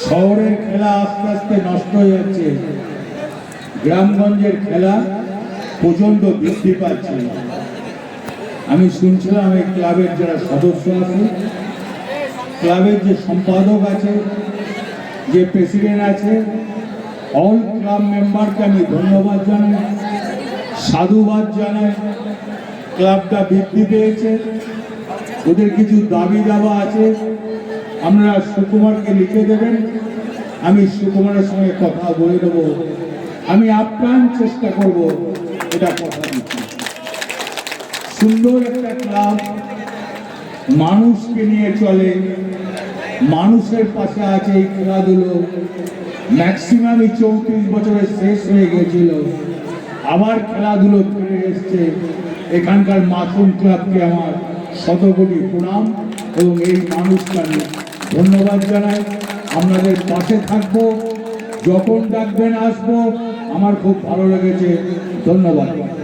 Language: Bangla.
শহরের খেলা আস্তে আস্তে নষ্ট হয়ে যাচ্ছে। গ্রামগঞ্জের খেলা প্রচণ্ড বৃদ্ধি পাচ্ছে। আমি শুনছিলাম এই ক্লাবের যারা সদস্য আছে, ক্লাবের যে সম্পাদক আছে, যে প্রেসিডেন্ট আছে অল ক্লাব মেম্বারকে আমি ধন্যবাদ জানাই, সাধুবাদ জানাই। ক্লাবটা বৃদ্ধি পেয়েছে, ওদের কিছু দাবি দাবা আছে। আপনারা সুকুমারকে লিখে দেবেন। আমি সুকুমারের সঙ্গে কথা বলে দেবো। আমি আপ্রাণ চেষ্টা করব এটা কথা দিচ্ছি সুন্দর একটা ক্লাব, মানুষকে নিয়ে চলে, মানুষের পাশে আছে এই খেলাধুলো। ম্যাক্সিমামই চৌত্রিশ বছরের শেষ হয়ে গেছিল আবার খেলাধুলো ফিরে এসছে। এখানকার মাসুম ক্লাবকে আমার শতকোটি প্রণাম এবং এই মানুষটা আমি ধন্যবাদ জানাই। আপনাদের পাশে থাকব। যখন ডাকবেন আসব। আমার খুব ভালো লেগেছে। ধন্যবাদ।